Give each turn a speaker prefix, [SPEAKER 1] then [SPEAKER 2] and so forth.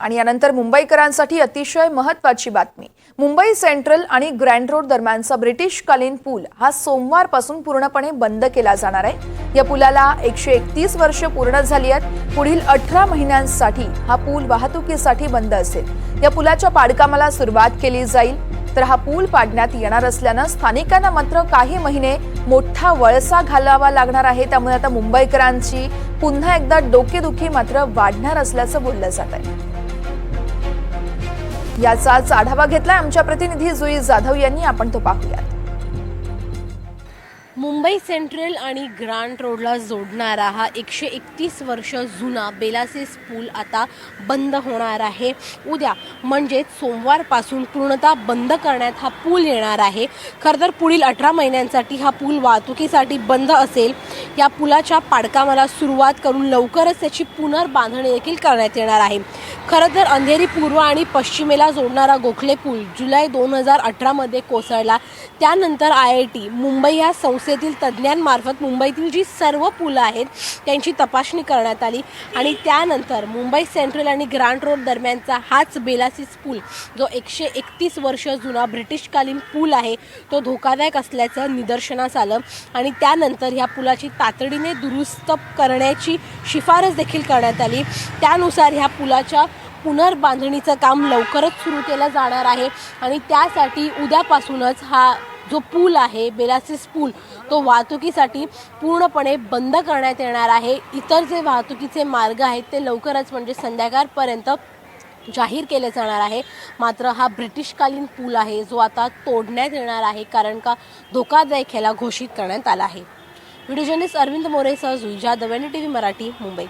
[SPEAKER 1] आणि यानंतर मुंबईकरांसाठी अतिशय महत्वाची बातमी. मुंबई सेंट्रल आणि ग्रँड रोड दरम्यानचा ब्रिटिशकालीन पूल हा सोमवारपासून पूर्णपणे बंद केला जाणार आहे. या पुलाला एकशे एकतीस वर्ष पूर्ण झाली आहेत. पुढील अठरा महिन्यांसाठी हा पूल वाहतुकीसाठी बंद असेल. या पुलाच्या पाडकामाला सुरुवात केली जाईल. तर हा पूल पाडण्यात येणार असल्यानं स्थानिकांना मात्र काही महिने मोठा वळसा घालावा लागणार आहे. त्यामुळे आता मुंबईकरांची पुन्हा एकदा डोकेदुखी मात्र वाढणार असल्याचं बोललं जात आहे. याचाच आढावा घेतलाय आमच्या प्रतिनिधी जुई जाधव यांनी. आपण तो पाहूयात.
[SPEAKER 2] मुंबई सेंट्रल आणि ग्रांट रोडला जोडणारा हा एकशे एकतीस वर्ष जुना बेलासिस पूल आता बंद होणार आहे. उद्या म्हणजेच सोमवारपासून पूर्णतः बंद करण्यात हा पूल येणार आहे. खरं तर पुढील अठरा महिन्यांसाठी हा पूल वाहतुकीसाठी बंद असेल. या पुलाच्या पाडकामाला सुरुवात करून लवकरच त्याची पुनर्बांधणी देखील करण्यात येणार आहे. खरं तर अंधेरी पूर्व आणि पश्चिमेला जोडणारा गोखले पूल जुलै दोन हजार अठरामध्ये कोसळला. त्यानंतर आय आय टी मुंबई या संस्थेतील तज्ज्ञांमार्फत मुंबईतील जी सर्व पुलं आहेत त्यांची तपासणी करण्यात आली. आणि त्यानंतर मुंबई सेंट्रल आणि ग्रांट रोड दरम्यानचा हाच बेलासिस पूल जो एकशे एकतीस वर्ष जुना ब्रिटिशकालीन पूल आहे तो धोकादायक असल्याचं निदर्शनास आलं. आणि त्यानंतर ह्या पुलाची तातडीने दुरुस्त करण्याची शिफारस देखील करण्यात आली. त्यानुसार ह्या पुलाच्या पुनर्बांधणीचं काम लवकरच सुरू केलं जाणार आहे. आणि त्यासाठी उद्यापासूनच हा जो पूल आहे बेलासिस पूल तो वाहतुकीसाठी पूर्णपणे बंद करण्यात येणार आहे. इतर जे वाहतुकीचे मार्ग आहेत ते लवकरच म्हणजे संध्याकाळपर्यंत जाहीर केले जाणार आहे. मात्र हा ब्रिटिशकालीन पूल आहे जो आता तोडण्यात येणार आहे कारण का धोकादायक ह्याला घोषित करण्यात आला आहे. व्हिडिओ जर्नलिस्ट अरविंद मोरेसह जुईजा दवेनी टी व्ही मराठी मुंबई.